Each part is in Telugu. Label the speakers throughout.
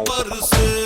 Speaker 1: aparecer.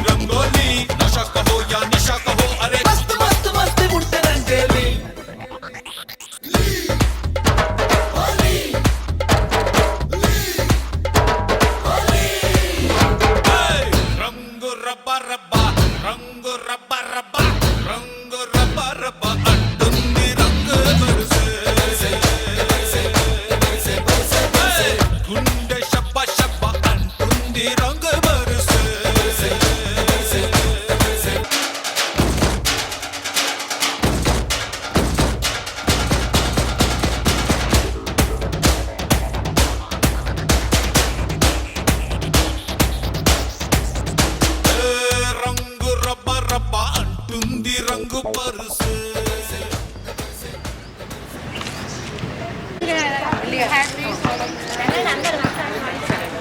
Speaker 1: রঙ্গলি নশক্ত হইয়া নিশক্ত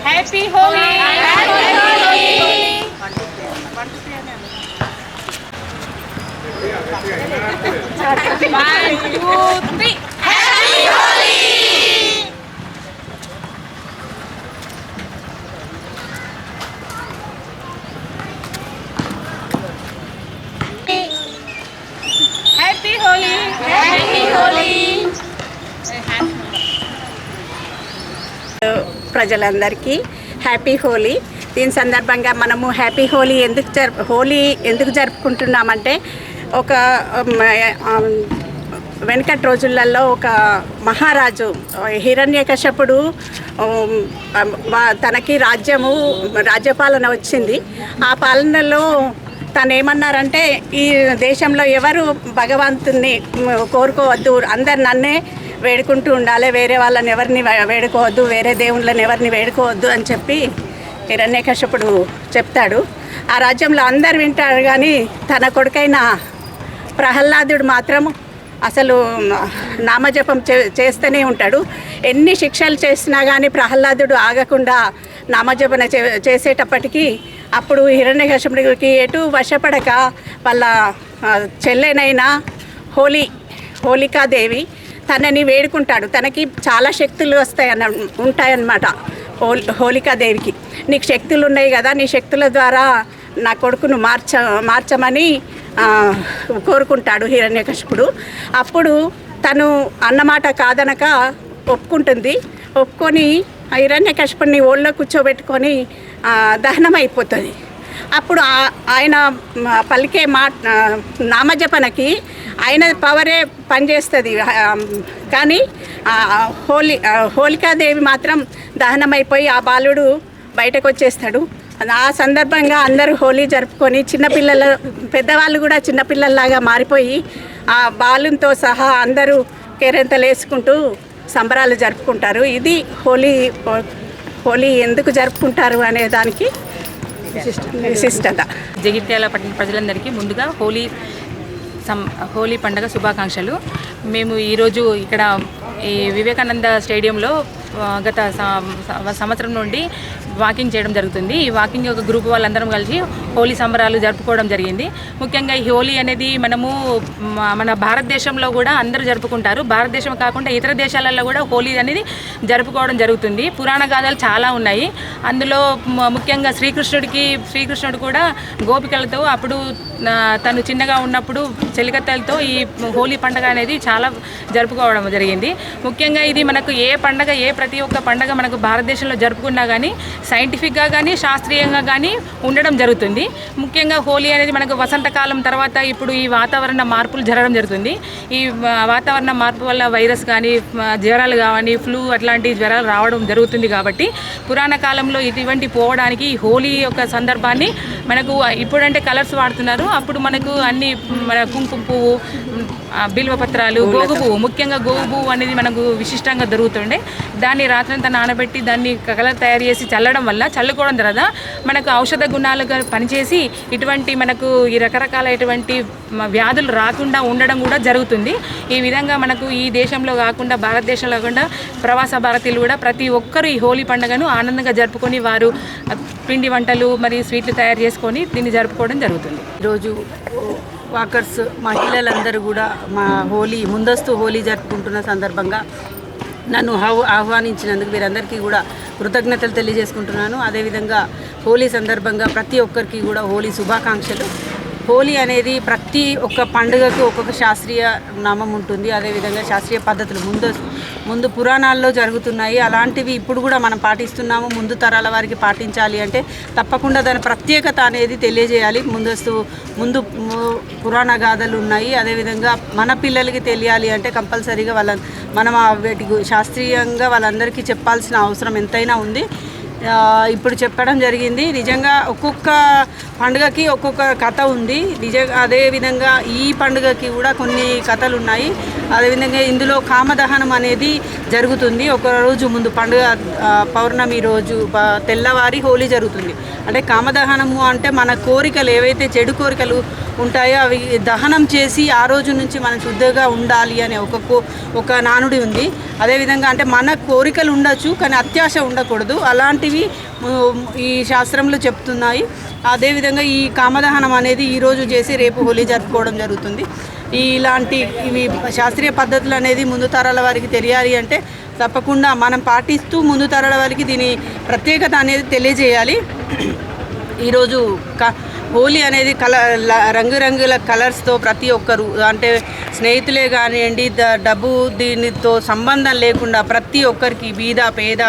Speaker 2: happy Holi one two three happy Holi happy Holi
Speaker 3: ప్రజలందరికీ హ్యాపీ హోలీ. దీని సందర్భంగా మనము హ్యాపీ హోలీ ఎందుకు జరుపు హోలీ ఎందుకు జరుపుకుంటున్నామంటే ఒక వెనకటి రోజులలో ఒక మహారాజు హిరణ్యకశపుడు తనకి రాజ్యము రాజ్యపాలన వచ్చింది. ఆ పాలనలో తను ఏమన్నారంటే ఈ దేశంలో ఎవరు భగవంతుని కోరుకోవద్దు అందరు నన్నే వేడుకుంటూ ఉండాలి. వేరే వాళ్ళని ఎవరిని వేడుకోవద్దు. వేరే దేవుళ్ళని ఎవరిని వేడుకోవద్దు అని చెప్పి హిరణ్యకశపుడు చెప్తాడు. ఆ రాజ్యంలో అందరు వింటారు కానీ తన కొడుకైన ప్రహ్లాదుడు మాత్రం అసలు నామజపం చే చేస్తూనే ఉంటాడు. ఎన్ని శిక్షలు చేసినా కానీ ప్రహ్లాదుడు ఆగకుండా నామజపన చే చేసేటప్పటికీ అప్పుడు హిరణ్యకశపుడికి ఎటు వశపడక వాళ్ళ చెల్లెనైనా హోలీ హోళికాదేవి తనని వేడుకుంటాడు. తనకి చాలా శక్తులు వస్తాయన్న ఉంటాయన్నమాట హోల్ హోళికాదేవికి నీకు శక్తులు ఉన్నాయి కదా నీ శక్తుల ద్వారా నా కొడుకును మార్చ మార్చమని కోరుకుంటాడు హిరణ్యకశిపుడు. అప్పుడు తను అన్నమాట కాదనక ఒప్పుకుంటుంది. ఒప్పుకొని ఆ హిరణ్యకశిపుడిని ఓళ్ళో కూర్చోబెట్టుకొని దహనం అయిపోతుంది అప్పుడు ఆయన పలికే మా నామజపనకి ఆయన పవరే పనిచేస్తుంది. కానీ హోలీ హోలి హోలికాదేవి మాత్రం దహనమైపోయి ఆ బాలుడు బయటకు వచ్చేస్తాడు ఆ సందర్భంగా అందరూ హోలీ జరుపుకొని చిన్నపిల్లలు పెద్దవాళ్ళు కూడా చిన్నపిల్లల్లాగా మారిపోయి ఆ బాలుతో సహా అందరూ కేరెంతలు వేసుకుంటూ సంబరాలు జరుపుకుంటారు. ఇది హోలీ హోలీ ఎందుకు జరుపుకుంటారు అనే దానికి విశిష్టత.
Speaker 4: జగిత్యాల పట్టణ ప్రజలందరికీ ముందుగా హోలీ సం హోలీ పండుగ శుభాకాంక్షలు. మేము ఈరోజు ఇక్కడ ఈ వివేకానంద స్టేడియంలో గత సంవత్సరం నుండి వాకింగ్ చేయడం జరుగుతుంది. ఈ వాకింగ్ ఒక గ్రూప్ వాళ్ళందరం కలిసి హోలీ సంబరాలు జరుపుకోవడం జరిగింది. ముఖ్యంగా ఈ హోలీ అనేది మనము మన భారతదేశంలో కూడా అందరూ జరుపుకుంటారు. భారతదేశం కాకుండా ఇతర దేశాలలో కూడా హోలీ అనేది జరుపుకోవడం జరుగుతుంది. పురాణ గాథలు చాలా ఉన్నాయి. అందులో ముఖ్యంగా శ్రీకృష్ణుడికి శ్రీకృష్ణుడు కూడా గోపికలతో అప్పుడు తను చిన్నగా ఉన్నప్పుడు చెలికత్తలతో ఈ హోలీ పండుగ అనేది చాలా జరుపుకోవడం జరిగింది. ముఖ్యంగా ఇది మనకు ఏ పండగ ఏ ప్రతి ఒక్క పండగ మనకు భారతదేశంలో జరుపుకున్నా కానీ సైంటిఫిక్గా కానీ శాస్త్రీయంగా కానీ ఉండడం జరుగుతుంది. ముఖ్యంగా హోలీ అనేది మనకు వసంతకాలం తర్వాత ఇప్పుడు ఈ వాతావరణ మార్పులు జరగడం జరుగుతుంది. ఈ వాతావరణ మార్పు వల్ల వైరస్ కానీ జ్వరాలు కానీ ఫ్లూ అట్లాంటి జ్వరాలు రావడం జరుగుతుంది కాబట్టి పురాణ కాలంలో ఇటువంటి పోవడానికి ఈ హోలీ యొక్క సందర్భాన్ని మనకు ఇప్పుడంటే కలర్స్ వాడుతున్నారు. అప్పుడు మనకు అన్ని మన కుంకుమ పువ్వు ఆ, బిల్వ పత్రాలు గోగు పువ్వు ముఖ్యంగా గోగు పువ్వు అనేది మనకు విశిష్టంగా దొరుకుతుండే. దాన్ని రాత్రంతా నానబెట్టి దాన్ని కలర్ తయారు చేసి చల్లడం వల్ల చల్లుకోవడం ద్వారా మనకు ఔషధ గుణాలుగా పనిచేసి ఇటువంటి మనకు ఈ రకరకాల ఇటువంటి వ్యాధులు రాకుండా ఉండడం కూడా జరుగుతుంది. ఈ విధంగా మనకు ఈ దేశంలో కాకుండా భారతదేశంలో కాకుండా ప్రవాస భారతీయులు కూడా ప్రతి ఒక్కరు ఈ హోలీ పండుగను ఆనందంగా జరుపుకొని వారు పిండి వంటలు మరియు స్వీట్లు తయారు చేసుకొని దీన్ని జరుపుకోవడం జరుగుతుంది.
Speaker 5: ఈరోజు వాకర్స్ మహిళలందరూ కూడా మా హోలీ ముందస్తు హోలీ జరుపుకుంటున్న సందర్భంగా నన్ను ఆహ్వానించినందుకు వీరందరికీ కూడా కృతజ్ఞతలు తెలియజేసుకుంటున్నాను. అదేవిధంగా హోలీ సందర్భంగా ప్రతి ఒక్కరికి కూడా హోలీ శుభాకాంక్షలు. హోలీ అనేది ప్రతి ఒక్క పండుగకు ఒక్కొక్క శాస్త్రీయ నామం ఉంటుంది. అదేవిధంగా శాస్త్రీయ పద్ధతులు ముందు ముందు పురాణాల్లో జరుగుతున్నాయి. అలాంటివి ఇప్పుడు కూడా మనం పాటిస్తున్నాము. ముందు తరాల వారికి పాటించాలి అంటే తప్పకుండా దాని ప్రత్యేకత అనేది తెలియజేయాలి. ముందస్తు ముందు పురాణ గాథలు ఉన్నాయి. అదేవిధంగా మన పిల్లలకి తెలియాలి అంటే కంపల్సరీగా వాళ్ళ మనం వాటి శాస్త్రీయంగా వాళ్ళందరికీ చెప్పాల్సిన అవసరం ఎంతైనా ఉంది. ఇప్పుడు చెప్పడం జరిగింది. నిజంగా ఒక్కొక్క పండుగకి ఒక్కొక్క కథ ఉంది. నిజంగా అదేవిధంగా ఈ పండుగకి కూడా కొన్ని కథలు ఉన్నాయి. అదేవిధంగా ఇందులో కామదహనం అనేది జరుగుతుంది. ఒక రోజు ముందు పండుగ పౌర్ణమి రోజు ప- తెల్లవారి హోలీ జరుగుతుంది. అంటే కామదహనము అంటే మన కోరికలు ఏవైతే చెడు కోరికలు ఉంటాయో అవి దహనం చేసి ఆ రోజు నుంచి మనం శుద్ధగా ఉండాలి అనే ఒక కో- ఒక నానుడి ఉంది. అదేవిధంగా అంటే మన కోరికలు ఉండొచ్చు కానీ అత్యాశ ఉండకూడదు. అలాంటివి ఈ శాస్త్రంలో చెప్తున్నాయి. అదేవిధంగా ఈ కామదహనం అనేది ఈరోజు చేసి రేపు హోలీ జరుపుకోవడం జరుగుతుంది. ఈ ఇలాంటి ఇవి శాస్త్రీయ పద్ధతులు అనేది ముందు తరాల వారికి తెలియాలి అంటే తప్పకుండా మనం పాటిస్తూ ముందు తరాల వారికి దీని ప్రత్యేకత అనేది తెలియజేయాలి. ఈరోజు కా హోలీ అనేది కల రంగురంగుల కలర్స్తో ప్రతి ఒక్కరు అంటే స్నేహితులే కానివ్వండి డబ్బు దీనితో సంబంధం లేకుండా ప్రతి ఒక్కరికి బీద పేద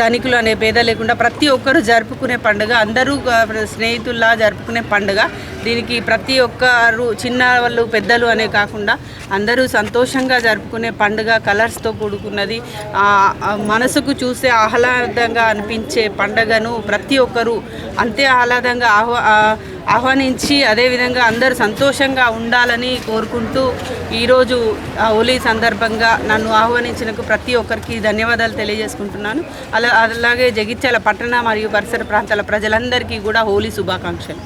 Speaker 5: ధనికులు అనే పేద లేకుండా ప్రతి ఒక్కరు జరుపుకునే పండుగ అందరూ స్నేహితుల్లా జరుపుకునే పండుగ. దీనికి ప్రతి ఒక్కరు చిన్న వాళ్ళు పెద్దలు అనే కాకుండా అందరూ సంతోషంగా జరుపుకునే పండుగ కలర్స్తో కూడుకున్నది. మనసుకు చూస్తే ఆహ్లాదంగా అనిపించే పండుగను ప్రతి ఒక్కరూ అంతే ఆహ్లాదంగా ఆహ్వా ఆహ్వానించి అదేవిధంగా అందరూ సంతోషంగా ఉండాలని కోరుకుంటూ ఈరోజు హోలీ సందర్భంగా నన్ను ఆహ్వానించినకు ప్రతి ఒక్కరికి ధన్యవాదాలు తెలియజేసుకుంటున్నాను. అలా అలాగే జగిత్యాల పట్టణ మరియు పరిసర ప్రాంతాల ప్రజలందరికీ కూడా హోలీ శుభాకాంక్షలు.